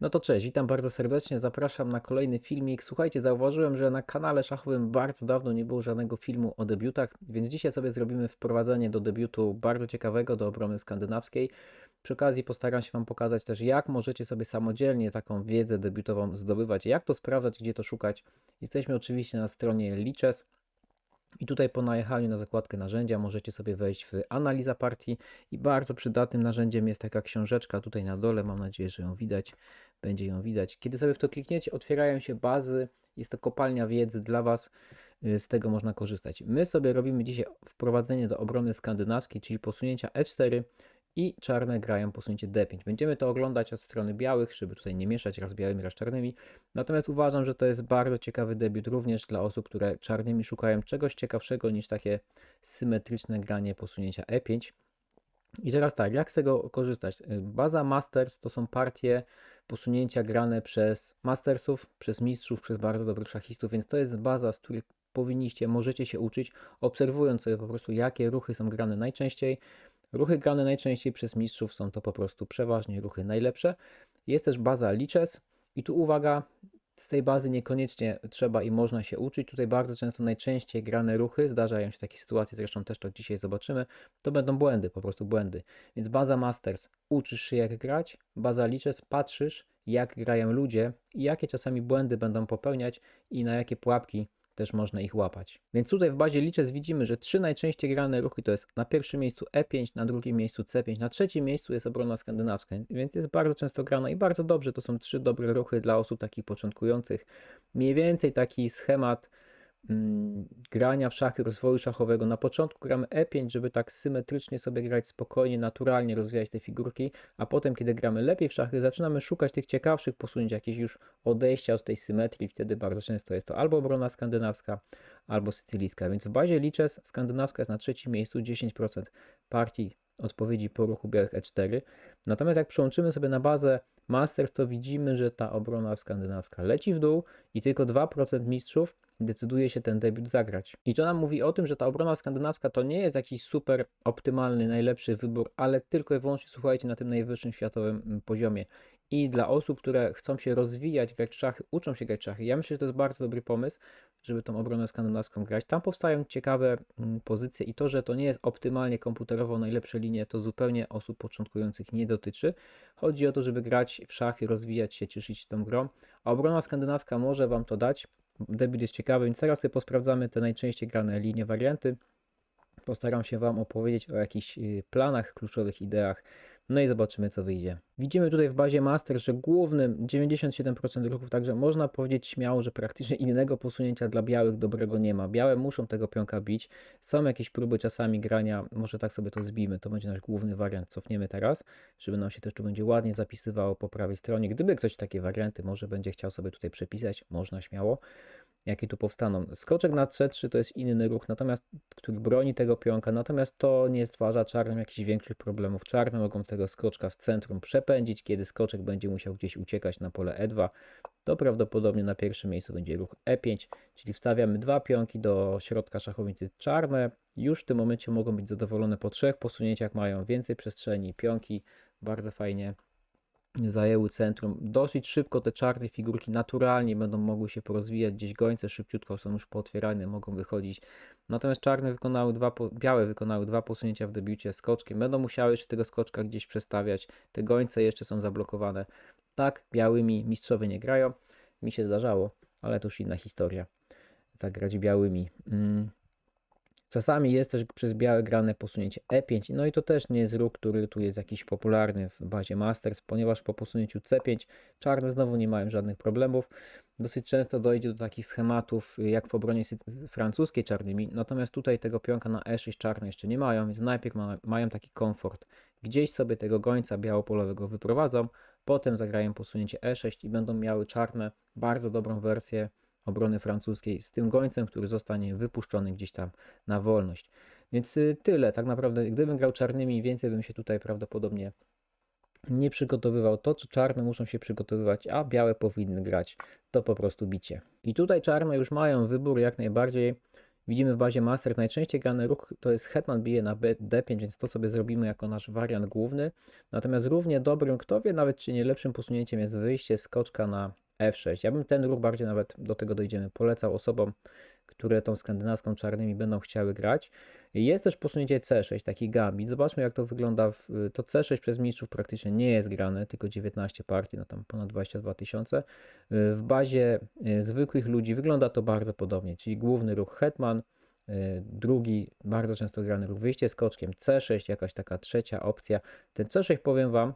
No to cześć, witam bardzo serdecznie, zapraszam na kolejny filmik. Słuchajcie, zauważyłem, że na kanale szachowym bardzo dawno nie było żadnego filmu o debiutach, więc dzisiaj sobie zrobimy wprowadzenie do debiutu bardzo ciekawego, do obrony skandynawskiej. Przy okazji postaram się Wam pokazać też, jak możecie sobie samodzielnie taką wiedzę debiutową zdobywać, jak to sprawdzać, gdzie to szukać. Jesteśmy oczywiście na stronie Liches. I tutaj po najechaniu na zakładkę narzędzia możecie sobie wejść w analiza partii i bardzo przydatnym narzędziem jest taka książeczka tutaj na dole, mam nadzieję, że ją widać, będzie ją widać. Kiedy sobie w to klikniecie, otwierają się bazy, jest to kopalnia wiedzy dla Was, y, z tego można korzystać. My sobie robimy dzisiaj wprowadzenie do obrony skandynawskiej, czyli posunięcia E4 i czarne grają posunięcie D5. Będziemy to oglądać od strony białych, żeby tutaj nie mieszać raz białymi, raz czarnymi. Natomiast uważam, że to jest bardzo ciekawy debiut również dla osób, które czarnymi szukają czegoś ciekawszego niż takie symetryczne granie posunięcia E5. I teraz tak, jak z tego korzystać? Baza Masters to są partie posunięcia grane przez mastersów, przez mistrzów, przez bardzo dobrych szachistów, więc to jest baza, z której powinniście, możecie się uczyć, obserwując sobie po prostu, jakie ruchy są grane najczęściej. Ruchy grane najczęściej przez mistrzów są to po prostu przeważnie ruchy najlepsze. Jest też baza Liches i tu uwaga, z tej bazy niekoniecznie trzeba i można się uczyć. Tutaj bardzo często najczęściej grane ruchy, zdarzają się takie sytuacje, zresztą też to dzisiaj zobaczymy, to będą błędy, po prostu błędy. Więc baza Masters, uczysz się jak grać, baza Liches, patrzysz jak grają ludzie i jakie czasami błędy będą popełniać i na jakie pułapki też można ich łapać. Więc tutaj w bazie Liches widzimy, że trzy najczęściej grane ruchy to jest na pierwszym miejscu E5, na drugim miejscu C5, na trzecim miejscu jest obrona skandynawska, więc jest bardzo często grana i bardzo dobrze. To są trzy dobre ruchy dla osób takich początkujących. Mniej więcej taki schemat grania w szachy, rozwoju szachowego. Na początku gramy E5, żeby tak symetrycznie sobie grać spokojnie, naturalnie rozwijać te figurki, a potem, kiedy gramy lepiej w szachy, zaczynamy szukać tych ciekawszych posunięć, jakieś już odejścia od tej symetrii. Wtedy bardzo często jest to albo obrona skandynawska, albo sycylijska. Więc w bazie Liches skandynawska jest na trzecim miejscu, 10% partii odpowiedzi po ruchu białych E4. Natomiast jak przełączymy sobie na bazę Masters, to widzimy, że ta obrona skandynawska leci w dół i tylko 2% mistrzów decyduje się ten debiut zagrać. I to nam mówi o tym, że ta obrona skandynawska to nie jest jakiś super optymalny, najlepszy wybór, ale tylko i wyłącznie słuchajcie na tym najwyższym światowym mm, poziomie. I dla osób, które chcą się rozwijać, grać szachy, uczą się grać szachy, ja myślę, że to jest bardzo dobry pomysł, żeby tą obronę skandynawską grać. Tam powstają ciekawe mm, pozycje i to, że to nie jest optymalnie komputerowo najlepsze linie, to zupełnie osób początkujących nie dotyczy. Chodzi o to, żeby grać w szachy, rozwijać się, cieszyć się tą grą, a obrona skandynawska może Wam to dać. Debiut jest ciekawy, więc teraz sobie posprawdzamy te najczęściej grane linie, warianty. Postaram się Wam opowiedzieć o jakichś y, planach, kluczowych ideach, no i zobaczymy, co wyjdzie. Widzimy tutaj w bazie master, że głównym 97% ruchów, także można powiedzieć śmiało, że praktycznie innego posunięcia dla białych dobrego nie ma. Białe muszą tego pionka bić. Są jakieś próby czasami grania, może tak sobie to zbijmy, to będzie nasz główny wariant. Cofniemy teraz, żeby nam się też tu będzie ładnie zapisywało po prawej stronie. Gdyby ktoś takie warianty może będzie chciał sobie tutaj przepisać, można śmiało jakie tu powstaną. Skoczek na C3 to jest inny ruch, natomiast który broni tego pionka, natomiast to nie stwarza czarnym jakichś większych problemów. Czarne mogą tego skoczka z centrum przepędzić, kiedy skoczek będzie musiał gdzieś uciekać na pole E2, to prawdopodobnie na pierwszym miejscu będzie ruch E5, czyli wstawiamy dwa pionki do środka szachownicy czarne. Już w tym momencie mogą być zadowolone po trzech posunięciach, mają więcej przestrzeni, pionki bardzo fajnie zajęły centrum. Dosyć szybko te czarne figurki naturalnie będą mogły się porozwijać, gdzieś gońce szybciutko są już pootwierane, mogą wychodzić. Natomiast czarne wykonały dwa, białe wykonały dwa posunięcia w debiucie skoczkiem. Będą musiały jeszcze tego skoczka gdzieś przestawiać. Te gońce jeszcze są zablokowane. Tak, białymi mistrzowie nie grają. Mi się zdarzało, ale to już inna historia. Zagrać białymi. Mm. Czasami jest też przez białe grane posunięcie E5, no i to też nie jest ruch, który tu jest jakiś popularny w bazie Masters, ponieważ po posunięciu C5 czarne znowu nie mają żadnych problemów. Dosyć często dojdzie do takich schematów jak w obronie francuskiej czarnymi, natomiast tutaj tego pionka na E6 czarne jeszcze nie mają, więc najpierw ma, mają taki komfort. Gdzieś sobie tego gońca białopolowego wyprowadzą, potem zagrają posunięcie E6 i będą miały czarne bardzo dobrą wersję obrony francuskiej z tym gońcem, który zostanie wypuszczony gdzieś tam na wolność. Więc y, tyle. Tak naprawdę, gdybym grał czarnymi, więcej bym się tutaj prawdopodobnie nie przygotowywał. To, co czarne muszą się przygotowywać, a białe powinny grać, to po prostu bicie. I tutaj czarne już mają wybór jak najbardziej Widzimy w bazie master najczęściej grany ruch to jest hetman bije na B, D5, więc to sobie zrobimy jako nasz wariant główny. Natomiast równie dobrym, kto wie nawet czy nie lepszym posunięciem jest wyjście skoczka na F6. Ja bym ten ruch bardziej nawet do tego dojdziemy. Polecał osobom, które tą skandynawską czarnymi będą chciały grać. Jest też posunięcie C6, taki gambit. Zobaczmy jak to wygląda. W, to C6 przez mistrzów praktycznie nie jest grane, tylko 19 partii, no tam ponad 22 tysiące. W bazie y, zwykłych ludzi wygląda to bardzo podobnie, czyli główny ruch hetman, y, drugi bardzo często grany ruch wyjście skoczkiem, C6, jakaś taka trzecia opcja. Ten C6 powiem Wam,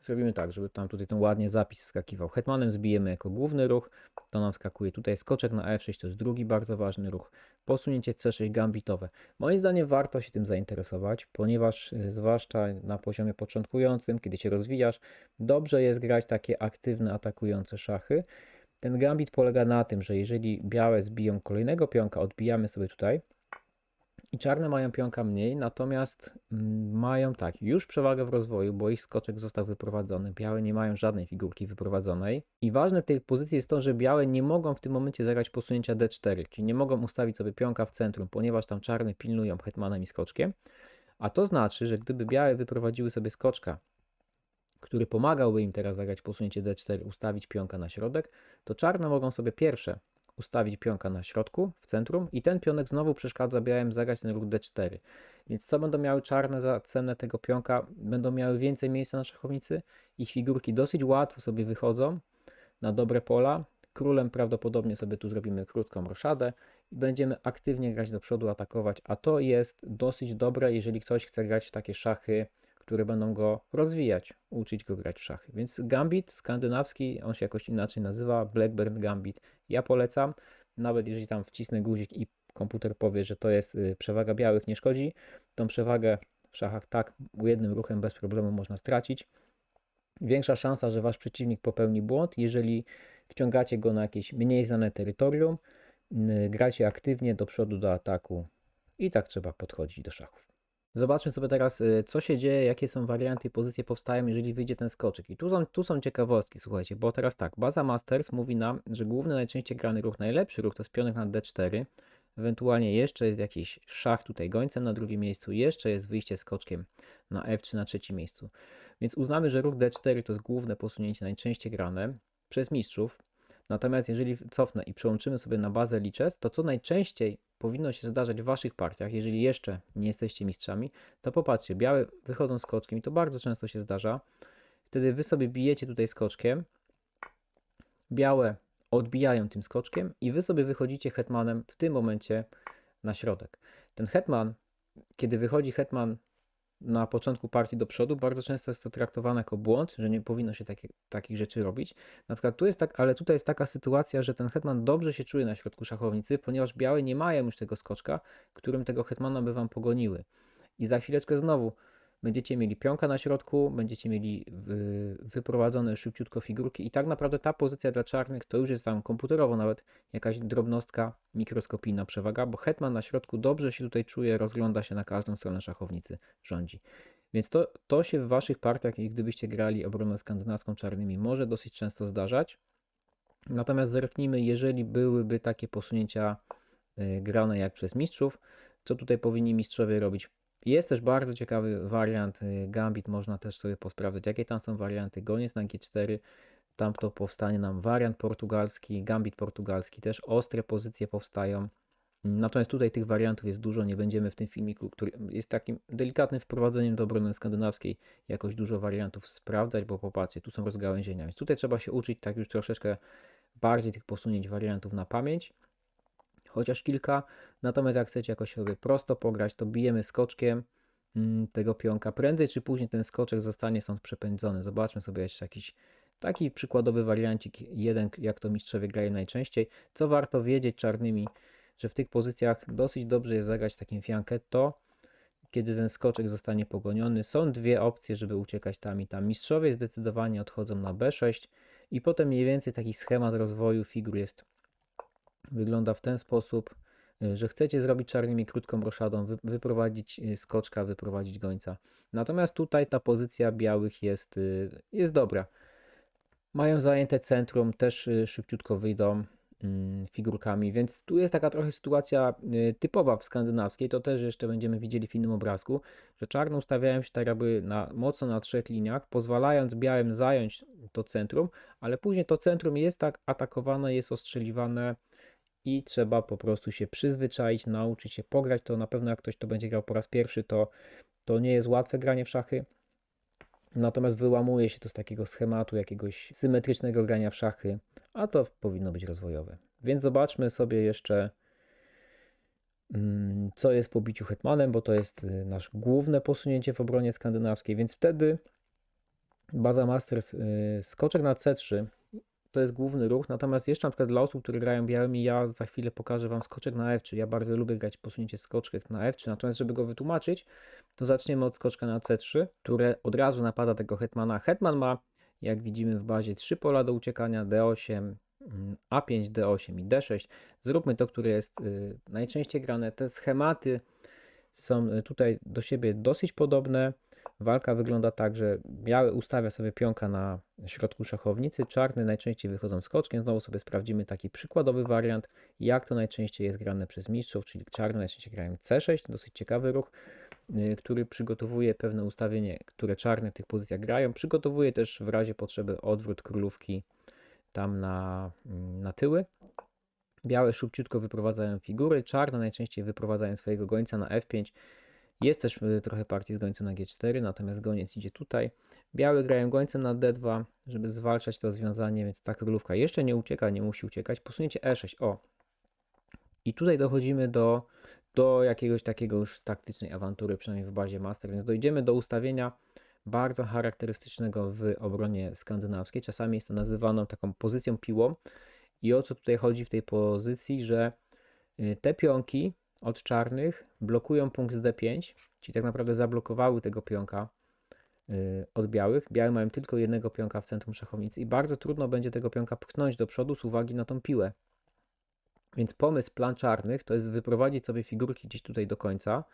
Zrobimy tak, żeby tam tutaj ten ładnie zapis skakiwał. Hetmanem zbijemy jako główny ruch, to nam skakuje tutaj skoczek na F6, to jest drugi bardzo ważny ruch. Posunięcie C6 gambitowe. Moim zdaniem warto się tym zainteresować, ponieważ y, zwłaszcza na poziomie początkującym, kiedy się rozwijasz, dobrze jest grać takie aktywne, atakujące szachy. Ten gambit polega na tym, że jeżeli białe zbiją kolejnego pionka, odbijamy sobie tutaj, i czarne mają pionka mniej, natomiast mm, mają tak, już przewagę w rozwoju, bo ich skoczek został wyprowadzony. Białe nie mają żadnej figurki wyprowadzonej. I ważne w tej pozycji jest to, że białe nie mogą w tym momencie zagrać posunięcia D4, czyli nie mogą ustawić sobie pionka w centrum, ponieważ tam czarne pilnują hetmanem i skoczkiem. A to znaczy, że gdyby białe wyprowadziły sobie skoczka, który pomagałby im teraz zagrać posunięcie D4, ustawić pionka na środek, to czarne mogą sobie pierwsze ustawić pionka na środku, w centrum i ten pionek znowu przeszkadza białym zagrać ten ruch d4. Więc co będą miały czarne za cenę tego pionka? Będą miały więcej miejsca na szachownicy, ich figurki dosyć łatwo sobie wychodzą na dobre pola. Królem prawdopodobnie sobie tu zrobimy krótką roszadę i będziemy aktywnie grać do przodu, atakować, a to jest dosyć dobre, jeżeli ktoś chce grać w takie szachy które będą go rozwijać, uczyć go grać w szachy. Więc Gambit skandynawski, on się jakoś inaczej nazywa, Blackbird Gambit. Ja polecam, nawet jeżeli tam wcisnę guzik i komputer powie, że to jest y, przewaga białych, nie szkodzi. Tą przewagę w szachach tak jednym ruchem bez problemu można stracić. Większa szansa, że wasz przeciwnik popełni błąd, jeżeli wciągacie go na jakieś mniej znane terytorium, y, gracie aktywnie do przodu do ataku i tak trzeba podchodzić do szachów. Zobaczmy sobie teraz, y, co się dzieje, jakie są warianty i pozycje powstają, jeżeli wyjdzie ten skoczek. I tu są, tu są ciekawostki, słuchajcie, bo teraz tak, baza Masters mówi nam, że główny najczęściej grany ruch, najlepszy ruch to jest pionek na D4, ewentualnie jeszcze jest jakiś szach tutaj gońcem na drugim miejscu, jeszcze jest wyjście skoczkiem na F3 na trzecim miejscu. Więc uznamy, że ruch D4 to jest główne posunięcie najczęściej grane przez mistrzów, Natomiast jeżeli cofnę i przełączymy sobie na bazę liczes, to co najczęściej powinno się zdarzać w Waszych partiach, jeżeli jeszcze nie jesteście mistrzami, to popatrzcie, białe wychodzą skoczkiem i to bardzo często się zdarza. Wtedy Wy sobie bijecie tutaj skoczkiem, białe odbijają tym skoczkiem i Wy sobie wychodzicie hetmanem w tym momencie na środek. Ten hetman, kiedy wychodzi hetman na początku partii do przodu, bardzo często jest to traktowane jako błąd, że nie powinno się takie, takich rzeczy robić. Na przykład tu jest tak, ale tutaj jest taka sytuacja, że ten hetman dobrze się czuje na środku szachownicy, ponieważ białe nie mają już tego skoczka, którym tego hetmana by wam pogoniły. I za chwileczkę znowu będziecie mieli pionka na środku, będziecie mieli wyprowadzone szybciutko figurki i tak naprawdę ta pozycja dla czarnych to już jest tam komputerowo nawet jakaś drobnostka, mikroskopijna przewaga, bo hetman na środku dobrze się tutaj czuje, rozgląda się na każdą stronę szachownicy, rządzi. Więc to, to się w waszych partiach, gdybyście grali obronę skandynawską czarnymi, może dosyć często zdarzać. Natomiast zerknijmy, jeżeli byłyby takie posunięcia y, grane jak przez mistrzów, co tutaj powinni mistrzowie robić? Jest też bardzo ciekawy wariant y, Gambit, można też sobie posprawdzać, jakie tam są warianty. Goniec na G4, tam to powstanie nam wariant portugalski, Gambit portugalski, też ostre pozycje powstają. Natomiast tutaj tych wariantów jest dużo, nie będziemy w tym filmiku, który jest takim delikatnym wprowadzeniem do obrony skandynawskiej, jakoś dużo wariantów sprawdzać, bo popatrzcie, tu są rozgałęzienia. Więc tutaj trzeba się uczyć tak już troszeczkę bardziej tych posunięć wariantów na pamięć chociaż kilka. Natomiast jak chcecie jakoś sobie prosto pograć, to bijemy skoczkiem mm, tego pionka. Prędzej czy później ten skoczek zostanie stąd przepędzony. Zobaczmy sobie jeszcze jakiś taki przykładowy wariancik, jeden jak to mistrzowie grają najczęściej. Co warto wiedzieć czarnymi, że w tych pozycjach dosyć dobrze jest zagrać takim fianchetto, kiedy ten skoczek zostanie pogoniony. Są dwie opcje, żeby uciekać tam i tam. Mistrzowie zdecydowanie odchodzą na B6 i potem mniej więcej taki schemat rozwoju figur jest wygląda w ten sposób, y, że chcecie zrobić czarnymi krótką roszadą, wyprowadzić y, skoczka, wyprowadzić gońca. Natomiast tutaj ta pozycja białych jest, y, jest dobra. Mają zajęte centrum, też szybciutko wyjdą. mm, figurkami, więc tu jest taka trochę sytuacja typowa w skandynawskiej, to też jeszcze będziemy widzieli w innym obrazku, że czarne ustawiają się tak jakby na, mocno na trzech liniach, pozwalając białym zająć to centrum, ale później to centrum jest tak atakowane, jest ostrzeliwane i trzeba po prostu się przyzwyczaić, nauczyć się pograć, to na pewno jak ktoś to będzie grał po raz pierwszy, to, to nie jest łatwe granie w szachy, Natomiast wyłamuje się to z takiego schematu jakiegoś symetrycznego grania w szachy, a to powinno być rozwojowe. Więc zobaczmy sobie jeszcze, mm, co jest po biciu hetmanem, bo to jest y, nasz główne posunięcie w obronie skandynawskiej. Więc wtedy baza Masters, y, skoczek na C3 to jest główny ruch, natomiast jeszcze na przykład dla osób, które grają białymi, ja za chwilę pokażę Wam skoczek na F3. Ja bardzo lubię grać posunięcie skoczek na F3, natomiast żeby go wytłumaczyć, to zaczniemy od skoczka na C3, które od razu napada tego hetmana. Hetman ma, jak widzimy w bazie, trzy pola do uciekania, D8, A5, D8 i D6. Zróbmy to, które jest y, najczęściej grane. Te schematy są y, tutaj do siebie dosyć podobne. Walka wygląda tak, że biały ustawia sobie pionka na środku szachownicy, czarny najczęściej wychodzą skoczkiem. Znowu sobie sprawdzimy taki przykładowy wariant, jak to najczęściej jest grane przez mistrzów, czyli czarny najczęściej grają C6, dosyć ciekawy ruch, y, który przygotowuje pewne ustawienie, które czarne w tych pozycjach grają. Przygotowuje też w razie potrzeby odwrót królówki tam na, mm, na tyły. Białe szybciutko wyprowadzają figury, czarne najczęściej wyprowadzają swojego gońca na F5, jest też y, trochę partii z gońcem na G4, natomiast goniec idzie tutaj. Białe grają gońcem na D2, żeby zwalczać to związanie, więc ta królówka jeszcze nie ucieka, nie musi uciekać. Posunięcie E6, o. I tutaj dochodzimy do, do jakiegoś takiego już taktycznej awantury, przynajmniej w bazie master, więc dojdziemy do ustawienia bardzo charakterystycznego w obronie skandynawskiej. Czasami jest to nazywane taką pozycją piłą. I o co tutaj chodzi w tej pozycji, że y, te pionki od czarnych blokują punkt D5, czyli tak naprawdę zablokowały tego pionka y, od białych. Białe mają tylko jednego pionka w centrum szachownicy i bardzo trudno będzie tego pionka pchnąć do przodu z uwagi na tą piłę. Więc pomysł plan czarnych to jest wyprowadzić sobie figurki gdzieś tutaj do końca.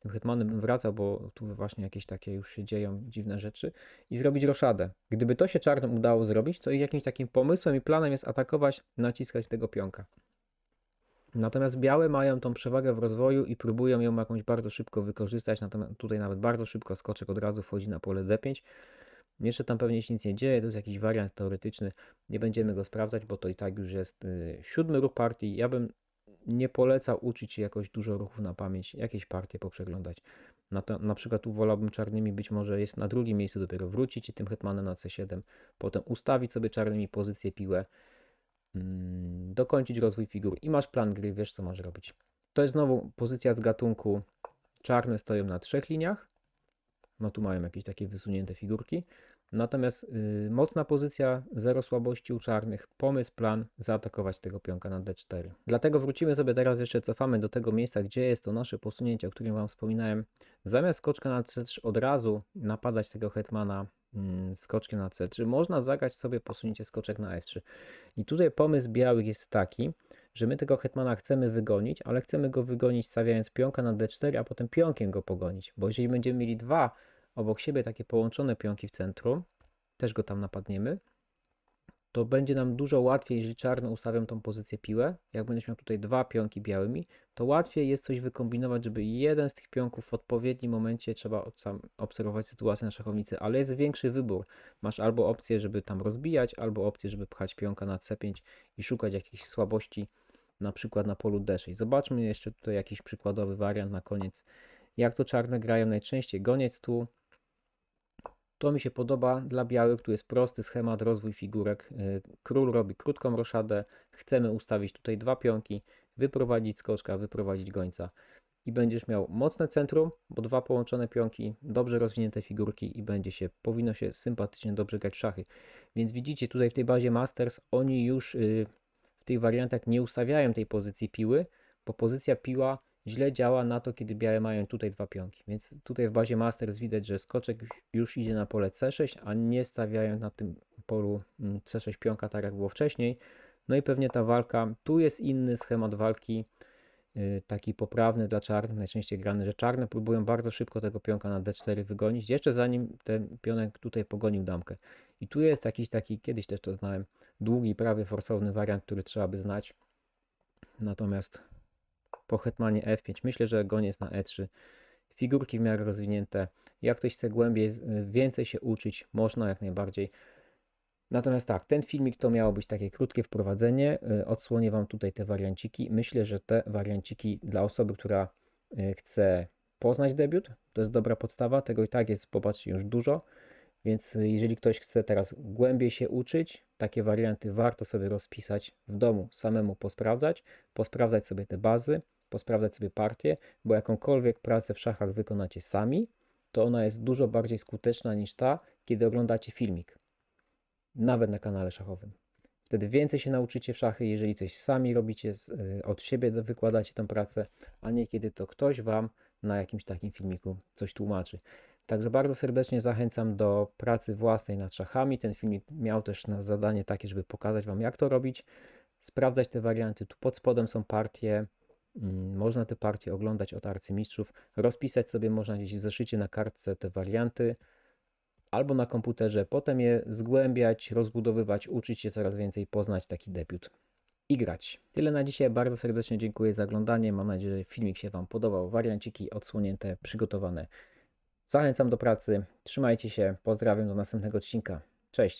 Tym hetmanem bym wracał, bo tu właśnie jakieś takie już się dzieją dziwne rzeczy i zrobić roszadę. Gdyby to się czarnym udało zrobić, to jakimś takim pomysłem i planem jest atakować, naciskać tego pionka. Natomiast białe mają tą przewagę w rozwoju i próbują ją jakąś bardzo szybko wykorzystać. Natomiast tutaj nawet bardzo szybko skoczek od razu wchodzi na pole D5. Jeszcze tam pewnie się nic nie dzieje, to jest jakiś wariant teoretyczny. Nie będziemy go sprawdzać, bo to i tak już jest y, siódmy ruch partii. Ja bym nie polecał uczyć się jakoś dużo ruchów na pamięć, jakieś partie poprzeglądać. Na, to, na przykład tu wolałbym czarnymi, być może jest na drugim miejscu dopiero wrócić i tym hetmanem na C7, potem ustawić sobie czarnymi pozycję piłę, dokończyć rozwój figur i masz plan gry, wiesz co masz robić. To jest znowu pozycja z gatunku czarne stoją na trzech liniach. No tu mają jakieś takie wysunięte figurki. Natomiast yy, mocna pozycja, zero słabości u czarnych, pomysł, plan, zaatakować tego pionka na D4. Dlatego wrócimy sobie teraz jeszcze, cofamy do tego miejsca, gdzie jest to nasze posunięcie, o którym Wam wspominałem. Zamiast skoczka na C3 od razu napadać tego hetmana Mm, skoczkiem na C3, można zagrać sobie posunięcie skoczek na F3. I tutaj pomysł białych jest taki, że my tego hetmana chcemy wygonić, ale chcemy go wygonić stawiając pionka na D4, a potem pionkiem go pogonić. Bo jeżeli będziemy mieli dwa obok siebie takie połączone pionki w centrum, też go tam napadniemy, to będzie nam dużo łatwiej, jeżeli czarne ustawią tą pozycję piłę. Jak będziesz miał tutaj dwa pionki białymi, to łatwiej jest coś wykombinować, żeby jeden z tych pionków w odpowiednim momencie trzeba obserwować sytuację na szachownicy, ale jest większy wybór. Masz albo opcję, żeby tam rozbijać, albo opcję, żeby pchać pionka na C5 i szukać jakichś słabości, na przykład na polu D6. Zobaczmy jeszcze tutaj jakiś przykładowy wariant na koniec. Jak to czarne grają najczęściej? Goniec tu, to mi się podoba dla białych, tu jest prosty schemat, rozwój figurek. Y, król robi krótką roszadę, chcemy ustawić tutaj dwa pionki, wyprowadzić skoczka, wyprowadzić gońca i będziesz miał mocne centrum, bo dwa połączone pionki, dobrze rozwinięte figurki i będzie się, powinno się sympatycznie dobrze grać w szachy. Więc widzicie tutaj w tej bazie Masters, oni już y, w tych wariantach nie ustawiają tej pozycji piły, bo pozycja piła źle działa na to, kiedy białe mają tutaj dwa pionki. Więc tutaj w bazie Masters widać, że skoczek już, idzie na pole C6, a nie stawiają na tym polu mm, C6 pionka, tak jak było wcześniej. No i pewnie ta walka, tu jest inny schemat walki. y, taki poprawny dla czarnych, najczęściej grany, że czarne próbują bardzo szybko tego pionka na d4 wygonić, jeszcze zanim ten pionek tutaj pogonił damkę. I tu jest jakiś taki, kiedyś też to znałem, długi, prawie forsowny wariant, który trzeba by znać. Natomiast po hetmanie f5 myślę, że goniec na e3. Figurki w miarę rozwinięte. Jak ktoś chce głębiej, więcej się uczyć, można jak najbardziej. Natomiast tak, ten filmik to miało być takie krótkie wprowadzenie. Y, Odsłonię Wam tutaj te warianciki. Myślę, że te warianciki dla osoby, która y, chce poznać debiut, to jest dobra podstawa. Tego i tak jest, popatrzcie, już dużo. Więc y, jeżeli ktoś chce teraz głębiej się uczyć, takie warianty warto sobie rozpisać w domu, samemu posprawdzać, posprawdzać sobie te bazy, posprawdzać sobie partie, bo jakąkolwiek pracę w szachach wykonacie sami, to ona jest dużo bardziej skuteczna niż ta, kiedy oglądacie filmik nawet na kanale szachowym. Wtedy więcej się nauczycie w szachy, jeżeli coś sami robicie y, od siebie, wykładacie tę pracę, a nie kiedy to ktoś Wam na jakimś takim filmiku coś tłumaczy. Także bardzo serdecznie zachęcam do pracy własnej nad szachami. Ten filmik miał też na zadanie takie, żeby pokazać Wam, jak to robić, sprawdzać te warianty. Tu pod spodem są partie. Mm, Można te partie oglądać od arcymistrzów, rozpisać sobie można gdzieś w zeszycie na kartce te warianty, albo na komputerze, potem je zgłębiać, rozbudowywać, uczyć się coraz więcej, poznać taki debiut i grać. Tyle na dzisiaj. Bardzo serdecznie dziękuję za oglądanie. Mam nadzieję, że filmik się Wam podobał. Warianciki odsłonięte, przygotowane. Zachęcam do pracy. Trzymajcie się. Pozdrawiam do następnego odcinka. Cześć.